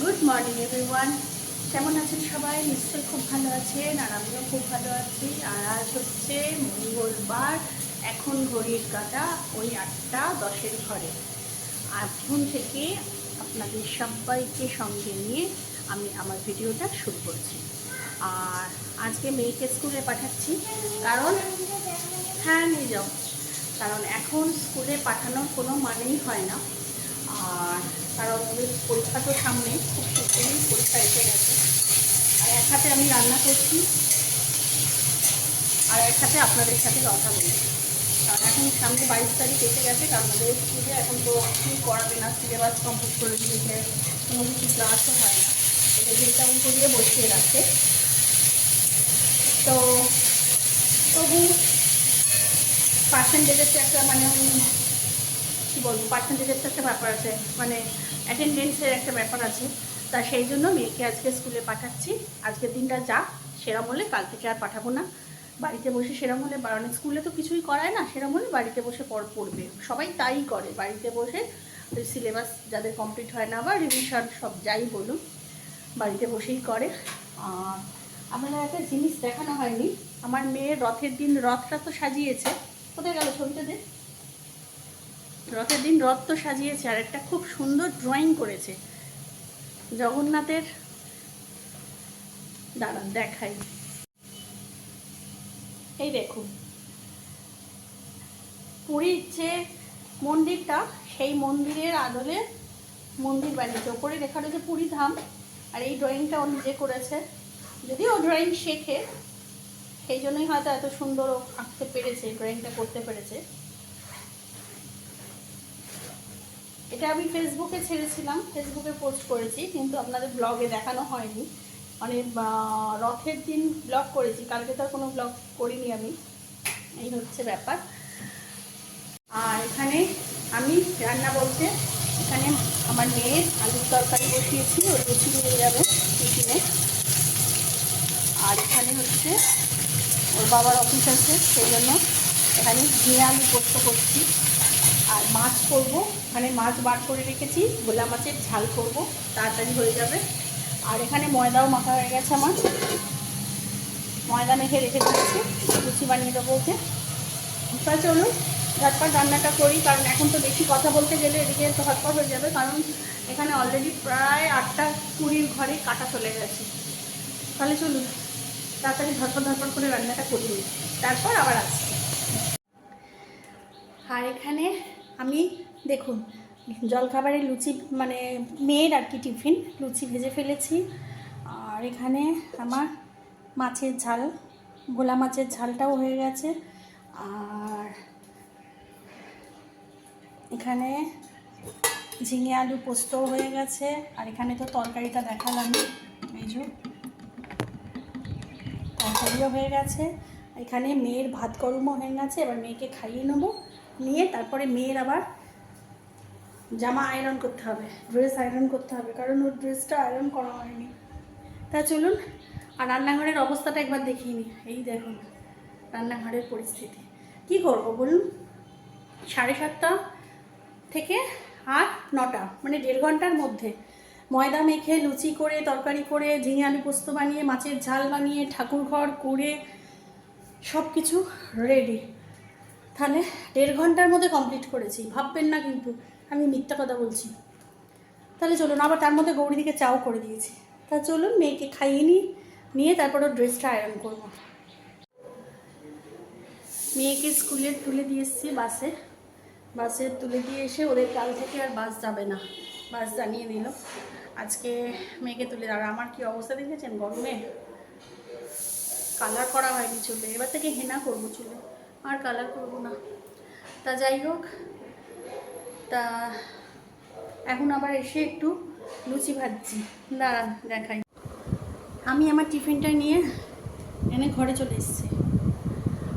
Good morning everyone কেমন আছেন সবাই? নিশ্চয়ই খুব ভালো আছেন, আর আমিও খুব ভালো আছি। আর আজ হচ্ছে মঙ্গলবার, এখন ঘড়ির কাটা ওই আটটা দশের ঘরে। এখন থেকে আপনাদের সবাইকে সঙ্গে নিয়ে আমি আমার ভিডিওটা শুরু করছি। আর আজকে মেয়েকে স্কুলে পাঠাচ্ছি, কারণ হ্যাঁ নিয়ে যাও। কারণ এখন স্কুলে পাঠানোর কোনো মানেই হয় না। আর কারণ ওদের পরীক্ষা তো সামনে, খুব শীঘ্রই পরীক্ষা এসে গেছে। আর এক হাতে আমি রান্না করছি। আর এক হাতে আপনাদের সাথে কথা বলছি। কারণ এখন সামনে বাইশ তারিখ এসে গেছে, কারণ আমাদের স্কুলে এখন তো কি করাবে না, সিলেবাস কমপ্লিট করে দিয়েছে, কোনো কিছু ক্লাসও হয় না। এটা উল্টো দিয়ে বসিয়ে রাখে। তো তবু পার্সেন্টেজের একটা মানে কী বলব পার্সেন্টেজের তো একটা ব্যাপার আছে মানে অ্যাটেন্ডেন্সের একটা ব্যাপার আছে। তা সেই জন্য মেয়েকে আজকে স্কুলে পাঠাচ্ছি। আজকের দিনটা যা, সেরম হলে কাল থেকে আর পাঠাবো না। বাড়িতে বসে সেরম হলে অনেক স্কুলে তো কিছুই করায় না, সেরম হলে বাড়িতে বসে পড়, পড়বে। সবাই তাই করে, বাড়িতে বসে সিলেবাস যাদের কমপ্লিট হয় না, বা রিভিশন সব যাই বলুন বাড়িতে বসেই করে। আর আপনার একটা জিনিস দেখানো হয়নি। আমার মেয়ের রথের দিন রথটা তো সাজিয়েছে। কোথায় গেল ছবিটা দে রথের দিন রথ তো সাজিয়েছে, আর একটা খুব সুন্দর ড্রয়িং করেছে। জগন্নাথের দাঁড়ান, দেখাই। এই দেখুন। পুরীর যে মন্দিরটা, সেই মন্দিরের আদলে মন্দির বানিয়েছে। ওপরে লেখা রয়েছে পুরী ধাম, আর এই ড্রয়িংটা ও নিজে করেছে। যদিও ও ড্রয়িং শেখে, সেই জন্যই হয়তো এত সুন্দর আঁকতে পেরেছে ড্রয়িংটা করতে পেরেছে। এটা আমি ফেসবুকে ছেড়েছিলাম ফেসবুকে পোস্ট করেছি, কিন্তু আপনাদের ব্লগে দেখানো হয়নি। মানে রথের দিন ব্লগ করেছি, কালকে তো আর কোনো ব্লগ করিনি আমি। এই হচ্ছে ব্যাপার। আর এখানে আমি রান্না বলতে, এখানে আমার মেয়ের আলুর তরকারি বসিয়েছি ওই লুচি নিয়ে যাবে টিফিনে। আর এখানে হচ্ছে ওর বাবার অফিস আছে, সেই জন্য এখানে ঝিঙে আলু পোস্ত করছি। আর মাছ করব। এখানে মাছ বার করে রেখেছি, গোলা মাছের ঝাল করব, তাড়াতাড়ি হয়ে যাবে। আর এখানে ময়দাও মাখা হয়ে গেছে আমার। ময়দা মেখে রেখে দিয়েছি, লুচি বানিয়ে দেবো ওকে। তা চলুন ঝটপট রান্নাটা করি, কারণ এখন তো বেশি কথা বলতে গেলে এদিকে তো হটপট হয়ে যাবে, কারণ এখানে অলরেডি প্রায় আটটা কুড়ির ঘরে কাটা চলে গেছে। তাহলে চলুন, তাড়াতাড়ি ঝটপট ঝটপট করে রান্নাটা করি। তারপর আবার আসছি। আর এখানে আমি, দেখুন, জলখাবারের লুচি মানে মেয়ের আর কি টিফিন, লুচি ভেজে ফেলেছি। আর এখানে আমার মাছের ঝাল, ভোলা মাছের ঝালটাও হয়ে গেছে। আর এখানে ঝিঙে আলু পোস্তও হয়ে গেছে। আর এখানে তো তরকারিটা দেখালাম, এই যে তরকারিও হয়ে গেছে। এখানে মেয়ের ভাত গরমও হয়ে গেছে, এবার মেয়েকে খাইয়ে নেব। নিয়ে তারপরে মেয়ের আবার জামা আয়রন করতে হবে ড্রেস আয়রন করতে হবে, কারণ ওর ড্রেসটা আয়রন করা হয়নি। তা চলুন, আর রান্নাঘরের অবস্থাটা একবার দেখিয়ে নিই। এই দেখুন, রান্নাঘরের পরিস্থিতি। কি করব বলুন? সাড়ে সাতটা থেকে আর নটা মানে দেড় ঘণ্টার মধ্যে। ময়দা মেখে, লুচি করে, তরকারি করে, ঝিঙে আলু পোস্ত বানিয়ে, মাছের ঝাল বানিয়ে ঠাকুর ঘর করে সব কিছু রেডি তাহলে দেড় ঘণ্টার মধ্যে কমপ্লিট করেছি। ভাববেন না কিন্তু, আমি মিথ্যা কথা বলছি। তাহলে চলুন, আবার তার মধ্যে গৌরীদিকে চাও করে দিয়েছি। তা চলুন, মেয়েকে খাইয়ে নিই, নিয়ে তারপর ওর ড্রেসটা আয়রন করব। মেয়েকে স্কুলে তুলে দিয়ে এসেছি বাসে। বাসে তুলে দিয়ে এসে ওদের কাল থেকে আর বাস যাবে না। বাস জানিয়ে দিল। আজকে মেয়েকে তুলে আর আমার কি অবস্থা দেখেছেন? গরমে? কালার করা হয়নি চুলে। এবার থেকে হেনা করব চুলে। আর কালার করব না। তা যাই হোক, তা এখন আবার এসে একটু লুচি ভাজছি। দাঁড়ান, দেখাই। আমি আমার টিফিনটা নিয়ে এনে ঘরে চলে এসেছি।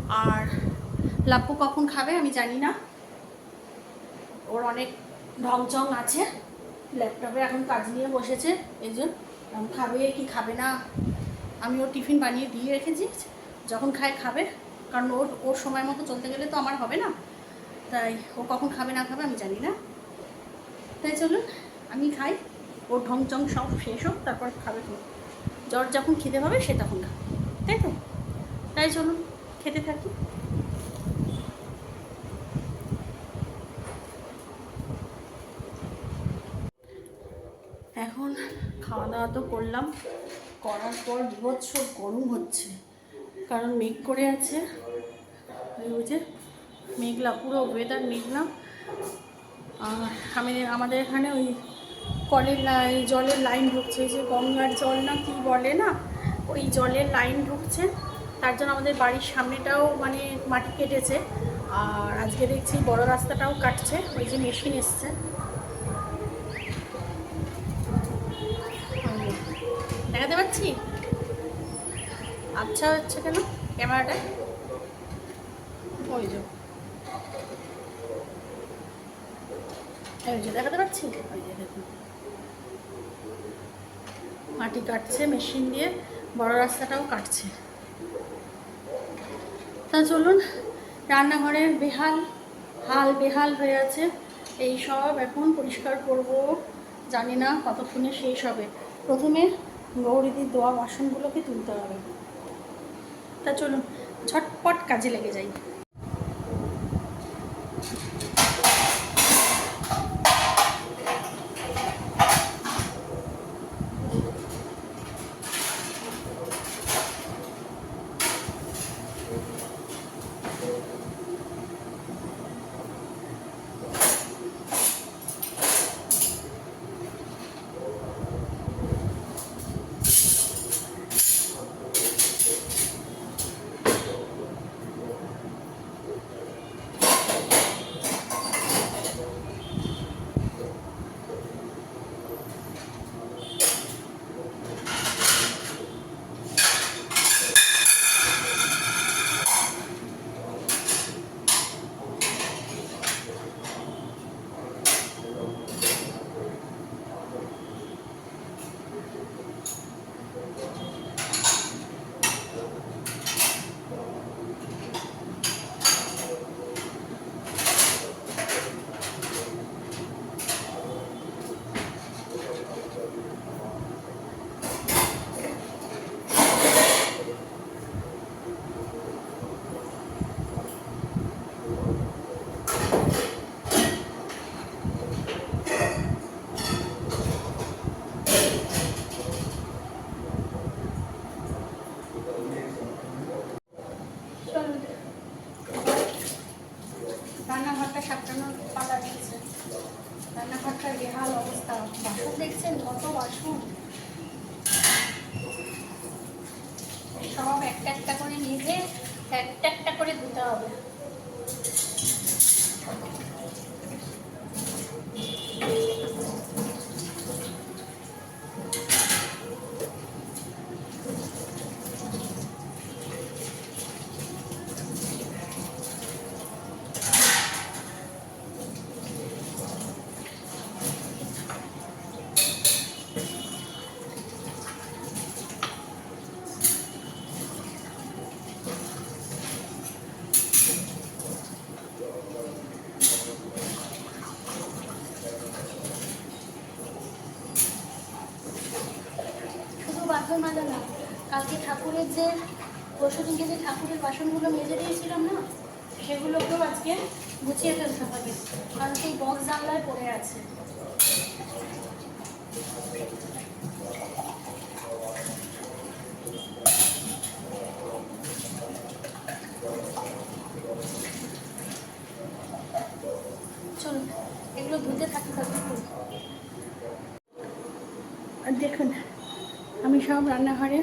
আর লাপ্পু কখন খাবে আমি জানি না। ওর অনেক ঢংচং আছে। ল্যাপটপে এখন কাজ নিয়ে বসেছে। এই জন্য খাবে কি খাবে না। আমি ওর টিফিন বানিয়ে দিয়ে রেখেছি। যখন খায়, খাবে। কারণ ওর ওর সময় মতো চলতে গেলে তো আমার হবে না। তাই ও কখন খাবে না খাবে আমি জানি না। তাই চলুন, আমি খাই, ওর ঢং চং সব শেষ হোক, তারপর খাবে তো। জ্বর যখন খেতে পাবে, সে তখন খাবে। তাই তো? তাই চলুন, খেতে থাকি। এখন খাওয়া দাওয়া তো করলাম। করার পর বিভৎস গরম হচ্ছে। কারণ মেঘ করে আছে। ওই যে মেঘলা, পুরো ওয়েদার মেঘলা। আর আমি আমাদের এখানে ওই কলের জলের লাইন ঢুকছে। ওই যে গঙ্গার জল না কি বলে না? ওই জলের লাইন ঢুকছে। তার জন্য আমাদের বাড়ির সামনেটাও মানে মাটি কেটেছে। আর আজকে দেখছি বড় রাস্তাটাও কাটছে। ওই যে মেশিন এসছে। দেখাতে পাচ্ছি? আচ্ছা হচ্ছে কেন? ক্যামেরাটা? ওই যে। দেখাতে পাচ্ছি? মাটি কাটছে, মেশিন দিয়ে বড় রাস্তাটাও কাটছে। তা চলুন রান্নাঘরের বেহাল, হাল বেহাল হয়ে আছে। এই সব এখন পরিষ্কার করব। জানি না কতক্ষণে শেষ হবে। প্রথমে গৌরীদির দোয়া বাসনগুলোকে তুলতে হবে। তা চলুন ঝটপট কাজে লেগে যাই চলুন রান্নাঘরটা পালা এসেছে রান্নাঘরটার বেহাল অবস্থা। বাসন দেখছেন কত বাসন সব একটা একটা করে নিজে একটা একটা করে ধুতে হবে বাথরুম মাজা না কালকে ঠাকুরের যে পরশুদিনকে যে ঠাকুরের বাসনগুলো মেজে দিয়েছিলাম না, সেগুলোকেও আজকে গুছিয়ে ফেলতে হবে, কারণ সেই বক্স জানলায় পড়ে আছে। এগুলো ধুতে থাকি থাকি দেখুন আমি সব রান্নাঘরে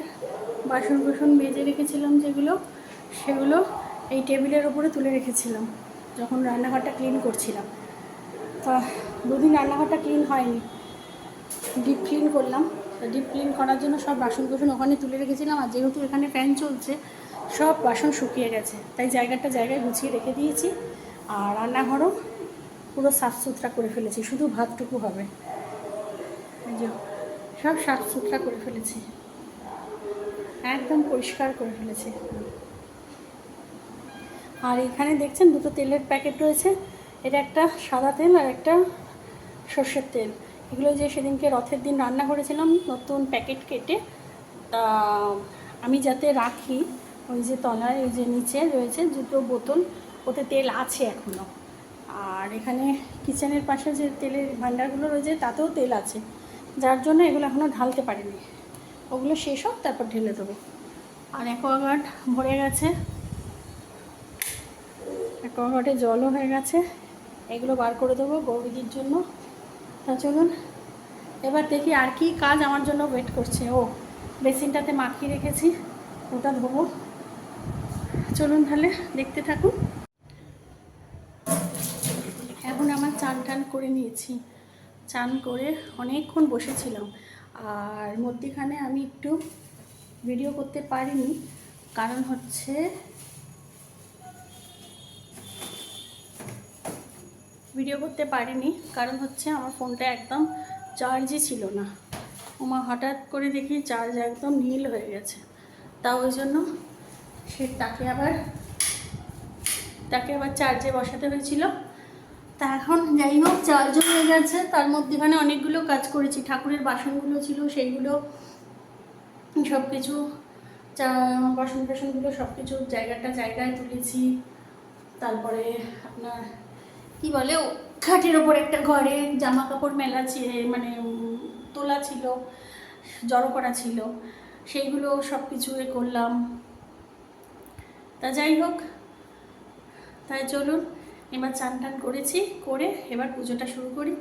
বাসন কুসন মেজে রেখেছিলাম যেগুলো, সেগুলো এই টেবিলের ওপরে তুলে রেখেছিলাম, যখন রান্নাঘরটা ক্লিন করছিলাম। তা দুদিন রান্নাঘরটা ক্লিন হয়নি। ডিপ ক্লিন করলাম। ডিপ ক্লিন করার জন্য সব বাসন কুসন ওখানে তুলে রেখেছিলাম, আর যেহেতু এখানে ফ্যান চলছে, সব বাসন শুকিয়ে গেছে। তাই জায়গাটা জায়গায় গুছিয়ে রেখে দিয়েছি, আর রান্নাঘরও পুরো সাফ সুতরা করে ফেলেছি, শুধু ভাতটুকু হবে। যে সব সাফ সুতরা করে ফেলেছি। একদম পরিষ্কার করে ফেলেছি। আর এখানে দেখছেন দুটো তেলের প্যাকেট রয়েছে। এটা একটা সাদা তেল আর একটা সর্ষের তেল। এগুলো যে সেদিনকে রথের দিন রান্না করেছিলাম, নতুন প্যাকেট কেটে আমি যাতে রাখি, ওই যে তলায়, ওই যে নিচে রয়েছে দুটো বোতল, ওতে তেল আছে এখনও আর এখানে কিচেনের পাশে যে তেলের ভান্ডারগুলো রয়েছে, তাতেও তেল আছে। যার জন্য এগুলো এখনও ঢালতে পারিনি। ওগুলো শেষ হোক, তারপর ঢেলে দেবো। আর অ্যাকোয়াগার্ড ভরে গেছে। অ্যাকোয়াগার্ডে জলও হয়ে গেছে। এগুলো বার করে দেবো গৌরীজির জন্য। তা চলুন, এবার দেখি আর কি কাজ আমার জন্য ওয়েট করছে। ও, বেসিনটাতে মাখিয়ে রেখেছি, ওটা ধোবো। চলুন তাহলে, দেখতে থাকুন। এখন আমার চান টান করে নিয়েছি। চান করে অনেকক্ষণ বসেছিলাম। আর মধ্যিখানে আমি একটু ভিডিও করতে পারিনি। কারণ হচ্ছে ভিডিও করতে পারিনি। কারণ হচ্ছে আমার ফোনটা একদম চার্জই ছিল না। ওমা, হঠাৎ করে দেখি চার্জ একদম নীল হয়ে গেছে। তা ওই জন্য সে তাকে আবার তাকে আবার চার্জে বসাতে হয়েছিল। তা এখন যাই হোক চার্জও হয়ে গেছে। তার মধ্যেখানে অনেকগুলো কাজ করেছি। ঠাকুরের বাসনগুলো ছিল, সেইগুলো সব কিছু চা বাসন টাসনগুলো সব কিছু জায়গাটা জায়গায় তুলেছি। তারপরে আপনার, কি বলে, খাটের ওপর একটা ঘরে জামা কাপড় মেলা মানে তোলা ছিল, জড়ো করা ছিল। সেইগুলো সব কিছু এ করলাম। তা যাই হোক, তাই চলুন। এবার চান টান করেছি করে এবার পুজোটা শুরু করি।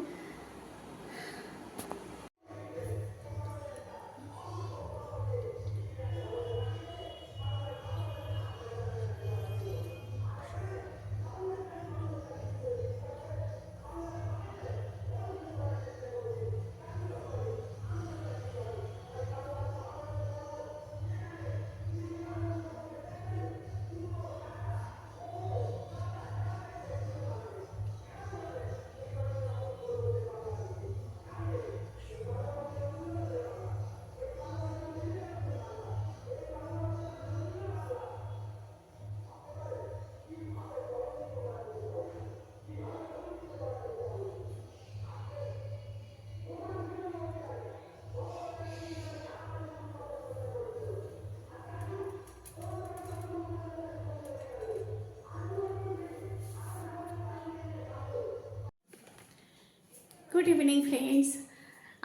গুড ইভিনিং ফ্রেন্ডস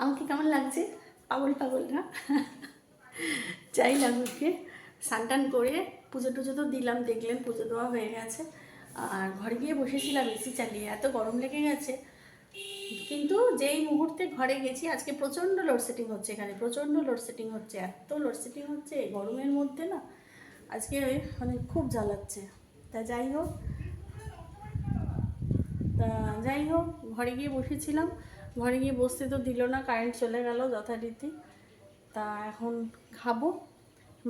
আমাকে কেমন লাগছে? পাগল পাগল না? যাই লাগুকে স্নান করে পুজো টুজো তো দিলাম, দেখলেন, পুজো দেওয়া হয়ে গেছে। আর ঘরে গিয়ে বসেছিলাম, এসি চালিয়ে। এত গরম লেগে গেছে। কিন্তু যেই মুহূর্তে ঘরে গেছি, আজকে প্রচণ্ড লোডশেডিং হচ্ছে এখানে। প্রচণ্ড লোডশেডিং হচ্ছে। এত লোডশেডিং হচ্ছে গরমের মধ্যে না, আজকে মানে খুব জ্বালাচ্ছে। তা যাই হোক তা যাই হোক, ঘরে গিয়ে বসেছিলাম। ঘরে গিয়ে বসতে তো দিল না, কারেন্ট চলে গেল যথারীতি। তা এখন খাব,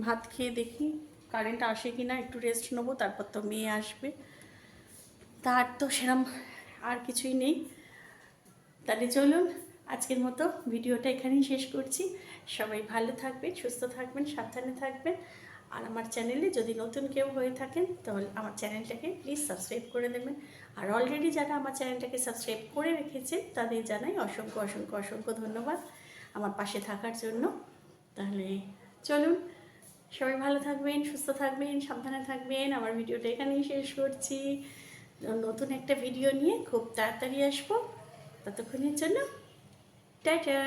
ভাত খেয়ে দেখি কারেন্ট আসে কি না একটু রেস্ট নেব, তারপর তো মেয়ে আসবে। তার তো সেরম আর কিছুই নেই। তাহলে চলুন, আজকের মতো ভিডিওটা এখানেই শেষ করছি। সবাই ভালো থাকবেন, সুস্থ থাকবেন, সাবধানে থাকবেন। আর আমার চ্যানেলে যদি নতুন কেউ হয়ে থাকেন, তাহলে আমার চ্যানেলটাকে প্লিজ সাবস্ক্রাইব করে দেবেন। আর অলরেডি যারা আমার চ্যানেলটাকে সাবস্ক্রাইব করে রেখেছে তাদের জানাই অসংখ্য অসংখ্য অসংখ্য ধন্যবাদ আমার পাশে থাকার জন্য। তাহলে চলুন, সবাই ভালো থাকবেন, সুস্থ থাকবেন, সাবধানে থাকবেন। আমার ভিডিওটা এখানেই শেষ করছি। নতুন একটা ভিডিও নিয়ে খুব তাড়াতাড়ি আসব। ততক্ষণের জন্য, টাটা!